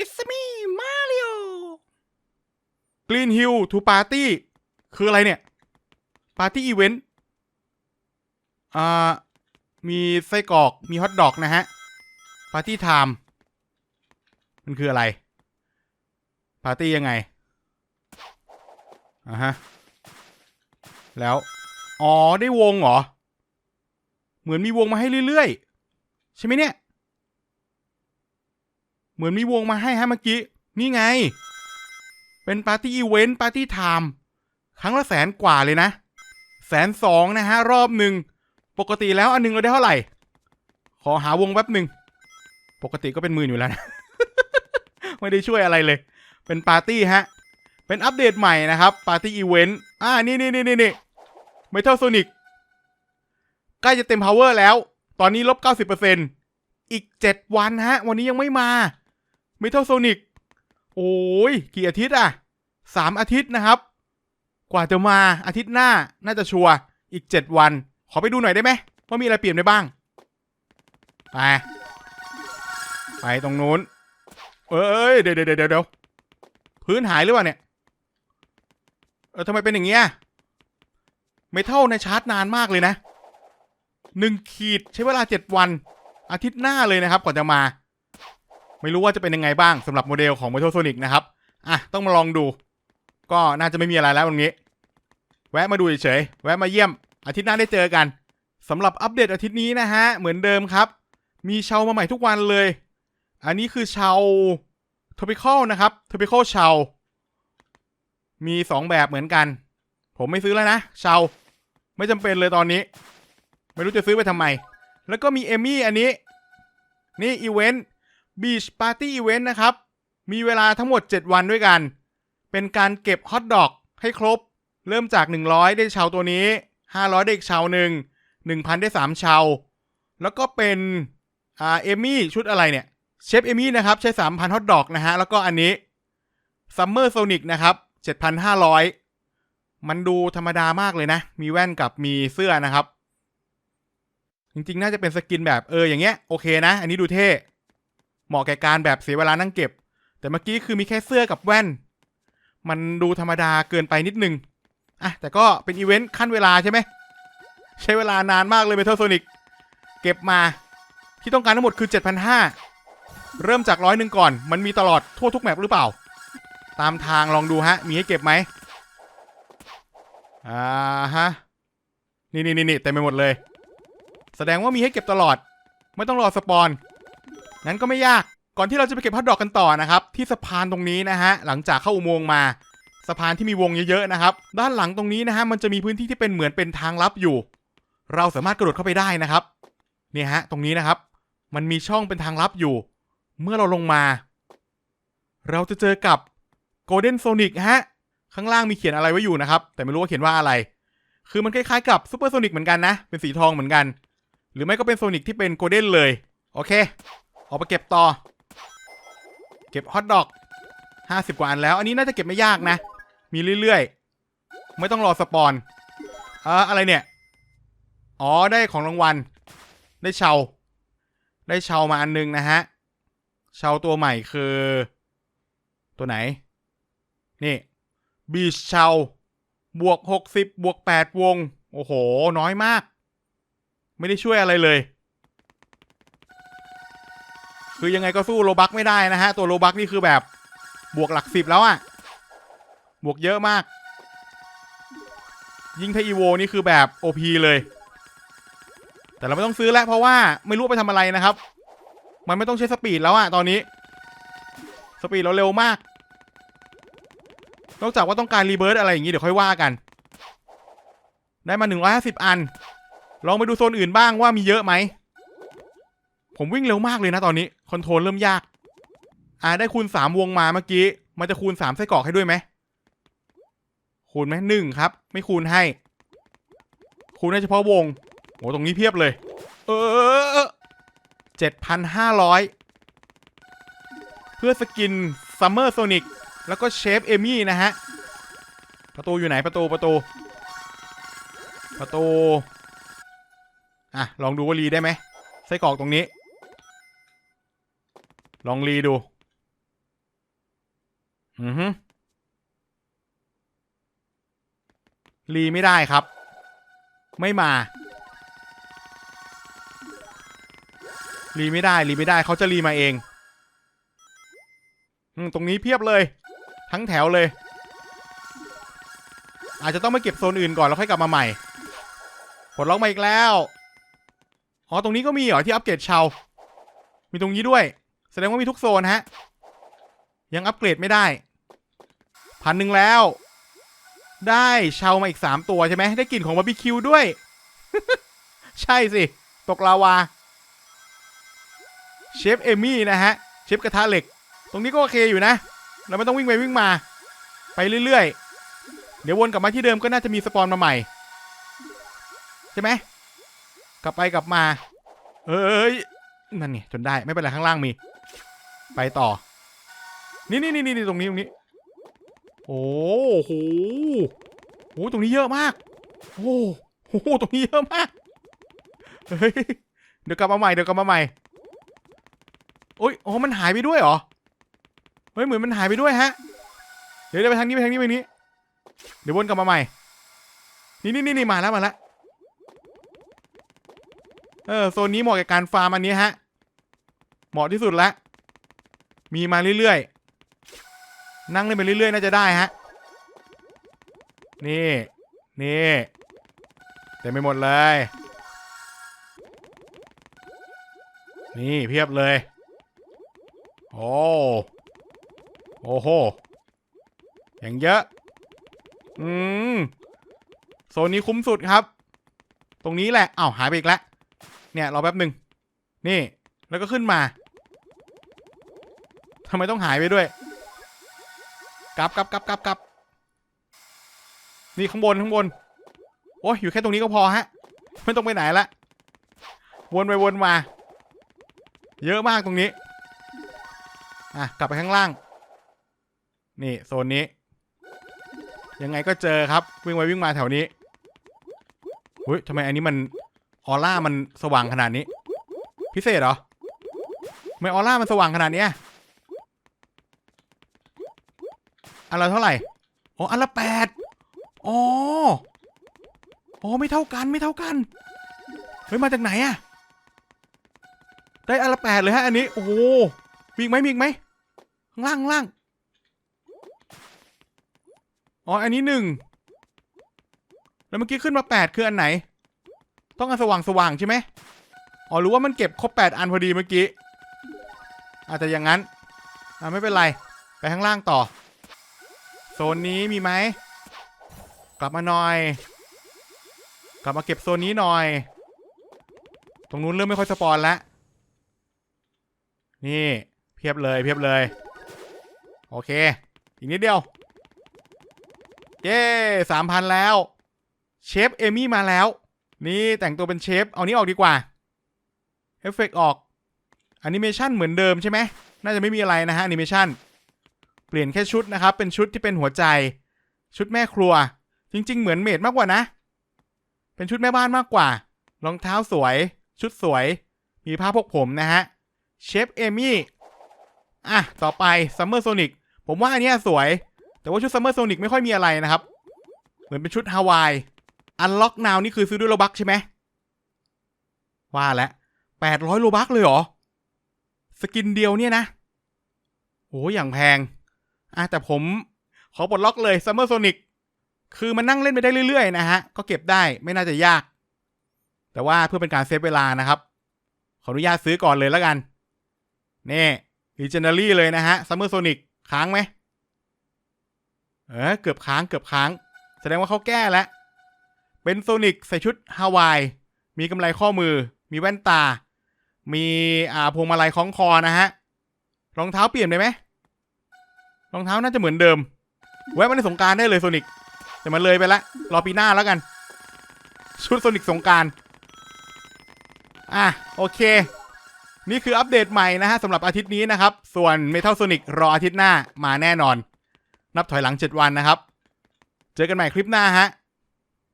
It's me Mario Green Hill to Party คืออะไรเนี่ยปาร์ตี้อีเวนต์อ่า มีไส้กรอก มีฮอทดอกนะฮะ ปาร์ตี้ไทม์ มันคืออะไร ปาร์ตี้ยังไง อ่าฮะ แล้ว อ๋อ ได้วงเหรอ เหมือนมีวงมาให้เรื่อยๆ ใช่ไหมเนี่ย เหมือนมีวงมาให้ฮะเมื่อกี้ นี่ไง เป็นปาร์ตี้อีเวนต์ปาร์ตี้ไทม์ครั้งละแสนกว่าเลยนะแสนสองนะฮะ รอบหนึ่ง ปกติแล้วอันหนึงเราได้เท่าไหร่ ขอหาวงแป๊บหนึ่ง ปกติก็เป็นหมื่นอยู่แล้วนะ ไม่ได้ช่วยอะไรเลย เป็นปาร์ตี้ฮะ เป็นอัปเดตใหม่นะครับ ปาร์ตี้อีเวนต์ อ่า นี่นี่นี่นี่นี่เมทัลโซนิกใกล้จะเต็มพาวเวอร์แล้ว ตอนนี้ลบ90%อีก7วันฮะ วันนี้ยังไม่มา เมทัลโซนิกโอ้ยกี่อาทิตย์อะสามอาทิตย์นะครับ กว่าจะมาอาทิตย์หน้าน่าจะชัวร์อีก7วัน ขอไปดูหน่อยได้ไหมว่ามีอะไรเปลี่ยนไปบ้าง ไป ไปตรงนู้น เอ้ยเดี๋ยวเดี๋ยวเดี๋ยวเดี๋ยวพื้นหายหรือเปล่าเนี่ย เออทำไมเป็นอย่างเงี้ยเมทัลในชาร์จนานมากเลยนะหนึ่งขีดใช้เวลาเจ็ดวัน อาทิตย์หน้าเลยนะครับก่อนจะมา ไม่รู้ว่าจะเป็นยังไงบ้างสำหรับโมเดลของ Metal Sonic นะครับ อะ ต้องมาลองดู ก็น่าจะไม่มีอะไรแล้วตรงนี้ แวะมาดูเฉยๆแวะมาเยี่ยม อาทิตย์หน้าได้เจอกันสำหรับอัปเดตอาทิตย์นี้นะฮะ เหมือนเดิมครับ มีเชามาใหม่ทุกวันเลย อันนี้คือเชา topical นะครับ topical เชา มีสองแบบเหมือนกัน ผมไม่ซื้อแล้วนะเชาไม่จำเป็นเลยตอนนี้ ไม่รู้จะซื้อไปทำไม แล้วก็มีเอมี่อันนี้ นี่อีเวนต์ Beach Party Event นะครับ มีเวลาทั้งหมด 7 วันด้วยกัน เป็นการเก็บฮอทดอกให้ครบ เริ่มจาก 100 ได้เชาวตัวนี้ 500 ได้อีกชาวหนึ่ง1,000 ได้ 3 ชาว แล้วก็เป็นอ่าเอมี่ชุดอะไรเนี่ยเชฟเอมี่นะครับใช้ 3,000 ฮอทดอกนะฮะ แล้วก็อันนี้ Summer Sonic นะครับ 7,500 มันดูธรรมดามากเลยนะ มีแว่นกับมีเสื้อนะครับ จริงๆ น่าจะเป็นสกินแบบเอออย่างเงี้ยโอเคนะ อันนี้ดูเท่ เหมาะแก่การแบบเสียเวลานั่งเก็บ แต่เมื่อกี้คือมีแค่เสื้อกับแว่น มันดูธรรมดาเกินไปนิดนึงอะแต่ก็เป็นอีเวนต์ขั้นเวลาใช่ไหม ใช้เวลานานมากเลยเมทัลโซนิกเก็บมาที่ต้องการทั้งหมดคือ 7,500 เริ่มจากร้อยหนึ่งก่อน มันมีตลอดทั่วทุกแมปหรือเปล่า ตามทางลองดูฮะ มีให้เก็บไหมอ่าฮะ นี่นี่นี่เต็มไปหมดเลย แสดงว่ามีให้เก็บตลอด ไม่ต้องรอสปอน งั้นก็ไม่ยาก ก่อนที่เราจะไปเก็บฮอตดอกกันต่อนะครับ ที่สะพานตรงนี้นะฮะ หลังจากเข้าอุโมงค์มา สะพานที่มีวงเยอะๆนะครับ ด้านหลังตรงนี้นะฮะ มันจะมีพื้นที่ที่เป็นเหมือนเป็นทางลับอยู่ เราสามารถกระโดดเข้าไปได้นะครับ เนี่ยฮะ ตรงนี้นะครับ มันมีช่องเป็นทางลับอยู่ เมื่อเราลงมา เราจะเจอกับ Golden Sonic ฮะ ข้างล่างมีเขียนอะไรไว้อยู่นะครับ แต่ไม่รู้ว่าเขียนว่าอะไร คือมันคล้ายๆกับ Super Sonic เหมือนกันนะ เป็นสีทองเหมือนกัน หรือไม่ก็เป็นโซนิกที่เป็นโกลเด้นเลย โอเค ออกไปเก็บต่อ เก็บฮอทดอกห้าสิบกว่าอันแล้ว อันนี้น่าจะเก็บไม่ยากนะ มีเรื่อยๆ ไม่ต้องรอสปอนเอ่ออะไรเนี่ย อ๋อได้ของรางวัล ได้เชา ได้เชามาอันนึงนะฮะ เชาตัวใหม่คือ ตัวไหน นี่บีชเชาบวกหกสิบบวกแปดวง โอ้โห น้อยมาก ไม่ได้ช่วยอะไรเลย คือยังไงก็สู้โลบักไม่ได้นะฮะ ตัวโลบักนี่คือแบบบวกหลักสิบแล้วอะบวกเยอะมาก ยิ่งถ้าอีโวนี่คือแบบโอพีเลย แต่เราไม่ต้องซื้อแล้วเพราะว่าไม่รู้ไปทำอะไรนะครับ มันไม่ต้องใช้สปีดแล้วอะตอนนี้ สปีดเราเร็วมาก นอกจากว่าต้องการรีเบิร์ตอะไรอย่างนี้เดี๋ยวค่อยว่ากัน ได้มา 150 อัน ลองไปดูโซนอื่นบ้างว่ามีเยอะไหม ผมวิ่งเร็วมากเลยนะตอนนี้คอนโทรลเริ่มยาก อ่าได้คูณสามวงมาเมื่อกี้ มันจะคูณสามไส้กรอกให้ด้วยไหมคูณไหมหนึ่งครับ ไม่คูณให้ คูณได้เฉพาะวงโอ้ตรงนี้เพียบเลย เออเจ็ดพันห้าร้อยเพื่อสกินซัมเมอร์โซนิกแล้วก็เชฟเอมี่นะฮะ ประตูอยู่ไหนประตูประตู ประตู อะ ลองดูว่ารีได้ไหมไส้กรอกตรงนี้ ลองรีดู อือฮึรีไม่ได้ครับ ไม่มา รีไม่ได้รีไม่ได้เขาจะรีมาเองอืมตรงนี้เพียบเลย ทั้งแถวเลย อาจจะต้องไปเก็บโซนอื่นก่อนแล้วค่อยกลับมาใหม่ปลล็อกมาอีกแล้ว อ๋อ ตรงนี้ก็มีเหรอที่อัปเกรดเชามีตรงนี้ด้วย แสดงว่ามีทุกโซนฮะ ยังอัปเกรดไม่ได้พันหนึ่งแล้ว ได้เชามาอีกสามตัวใช่ไหมได้กลิ่นของบาร์บีคิวด้วย ใช่สิ ตกลาวา เชฟเอมี่นะฮะ เชฟกระทะเหล็ก ตรงนี้ก็โอเคอยู่นะ เราไม่ต้องวิ่งไปวิ่งมา ไปเรื่อยๆ เดี๋ยววนกลับมาที่เดิมก็น่าจะมีสปอนมาใหม่ ใช่ไหมกลับไปกลับมา เอ้ยนั่นนี่จนได้ไม่เป็นไรข้างล่างมี ไปต่อ นี่นี่นี่นี่ตรงนี้ตรงนี้ โอ้โหโอ้โหตรงนี้เยอะมาก โอ้โหตรงนี้เยอะมาก เฮ้ย เดี๋ยวกลับมาใหม่ เดี๋ยวกลับมาใหม่โอ้ยโอ้มันหายไปด้วยเหรอ เฮ้ย เหมือนมันหายไปด้วยฮะ เดี๋ยวเดี๋ยวไปทางนี้ไปทางนี้ไปทางนี้ เดี๋ยววนกลับมาใหม่นี่นี่นี่นี่มาแล้วมาแล้ว เออ โซนนี้เหมาะกับการฟาร์มอันนี้ฮะ เหมาะที่สุดแล้ว มีมาเรื่อยๆ นั่งเล่นไปเรื่อยๆ น่าจะได้ฮะ นี่ นี่เต็มไปหมดเลย นี่เพียบเลย โอ้โอ้โห อย่างเยอะ อืม โซนนี้คุ้มสุดครับ ตรงนี้แหละอ้าวหายไปอีกแล้ว เนี่ย รอแป๊บหนึ่ง นี่ แล้วก็ขึ้นมา ทำไมต้องหายไปด้วยกลับกลับกลับกลับกลับนี่ข้างบนข้างบน โอ้ยอยู่แค่ตรงนี้ก็พอฮะ ไม่ต้องไปไหนละ วนไปวนมา เยอะมากตรงนี้ อะ กลับไปข้างล่าง นี่โซนนี้ ยังไงก็เจอครับ วิ่งไปวิ่งมาแถวนี้เฮ้ยทำไมอันนี้มันออร่ามันสว่างขนาดนี้ พิเศษเหรอทำไมออร่ามันสว่างขนาดนี้ย อันละเท่าไหร่อ๋ออันละแปดอ๋ออ๋อไม่เท่ากันไม่เท่ากันเฮ้ยมาจากไหนอะได้อันละแปดเลยฮะอันนี้โอ้โหมีอีกไหมมีอีกไหมข้างล่างข้างล่างอ๋ออันนี้หนึ่งแล้วเมื่อกี้ขึ้นมาแปดคืออันไหน ต้องอันสว่างสว่างใช่ไหมอ๋อหรือว่ามันเก็บครบแปดอันพอดีเมื่อกี้อาจจะอย่างนั้นอ่าไม่เป็นไร ไปข้างล่างต่อ โซนนี้มีไหม กลับมาหน่อย กลับมาเก็บโซนนี้หน่อย ตรงนู้นเริ่มไม่ค่อยสปอนแล้วนี่ เพียบเลยเพียบเลย โอเค อีกนิดเดียว เย้สามพันแล้ว เชฟเอมี่มาแล้ว นี่แต่งตัวเป็นเชฟ เอานี้ออกดีกว่า เอฟเฟกออกแอนิเมชันเหมือนเดิมใช่ไหม น่าจะไม่มีอะไรนะฮะแอนิเมชัน เปลี่ยนแค่ชุดนะครับ เป็นชุดที่เป็นหัวใจ ชุดแม่ครัว จริง ๆ เหมือนเมดมากกว่านะ เป็นชุดแม่บ้านมากกว่า รองเท้าสวย ชุดสวย มีผ้าพกผมนะฮะ เชฟเอมี่อะ ต่อไปซัมเมอร์โซนิกผมว่าอันนี้สวย แต่ว่าชุดซัมเมอร์โซนิกไม่ค่อยมีอะไรนะครับ เหมือนเป็นชุดฮาวาย อันล็อกนาวนี่คือซื้อด้วยโลบักใช่ไหม ว่าแล้วแปดร้อยโลบักเลยเหรอ สกินเดียวเนี่ยนะโอ้อย่างแพง อะแต่ผมขอปลดล็อกเลยซัมเมอร์โซนิกคือมันนั่งเล่นไปได้เรื่อยๆนะฮะ ก็เก็บได้ไม่น่าจะยาก แต่ว่าเพื่อเป็นการเซฟเวลานะครับ ขออนุญาตซื้อก่อนเลยแล้วกันนี่รีเจนเนอรี่เลยนะฮะซัมเมอร์โซนิกค้างไหมเออเกือบค้างเกือบค้าง แสดงว่าเขาแก้แล้ว เป็นโซนิกใส่ชุดฮาวาย มีกำไรข้อมือ มีแว่นตา มีอ่าพวงมาลัยคล้องคอนะฮะ รองเท้าเปลี่ยนไปไหม รองเท้าน่าจะเหมือนเดิม แวะมาในสงการได้เลยโซนิกแต่มันเลยไปละรอปีหน้าแล้วกัน ชุดโซนิกสงการอะโอเค นี่คืออัปเดตใหม่นะฮะสำหรับอาทิตย์นี้นะครับ ส่วนเมทัลโซนิกรออาทิตย์หน้ามาแน่นอน นับถอยหลัง 7 วันนะครับ เจอกันใหม่คลิปหน้าฮะ